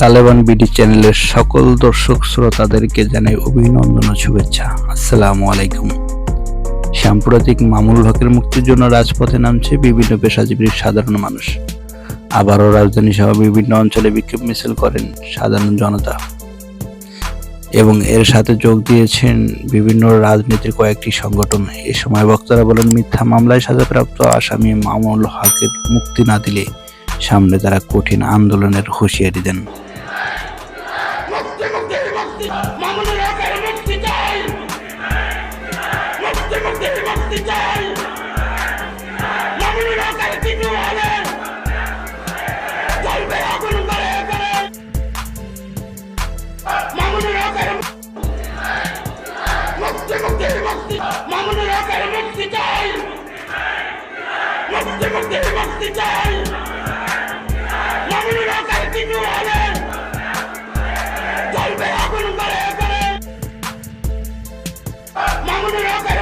Taliban BD চ্যানেলের সকল দর্শক শ্রোতাদেরকে জানাই অভিনন্দন ও শুভেচ্ছা। আসসালামু আলাইকুম। সাম্প্রতিক মামুল হকের মুক্তির জন্য রাজপথে নামছে বিভিন্ন পেশাজীবীর সাধারণ মানুষ। আবারও রাজধানী সহ বিভিন্ন অঞ্চলে বিক্ষোভ মিছিল করেন সাধারণ জনতা। এবং এর সাথে যোগ দিয়েছেন বিভিন্ন রাজনীতির কয়েকটি সংগঠন। এ সময় বক্তারা বলেন, মিথ্যা মামলায় সাজাপ্রাপ্ত আসামি মামুল হকের মুক্তি না দিলে সামনে তারা কঠিন আন্দোলনের হুঁশিয়ারি দেন। মুক্তি মামুনুল হকের মুক্তি চাই। মুক্তি মুক্তি মুক্তি চাই। মামুনুল হকের কিছু হলে চলবে আগুন করে করে মামুনুল হকের মুক্তি মুক্তি মুক্তি। মামুনুল হকের মুক্তি চাই। মুক্তি মুক্তি মুক্তি চাই। Open up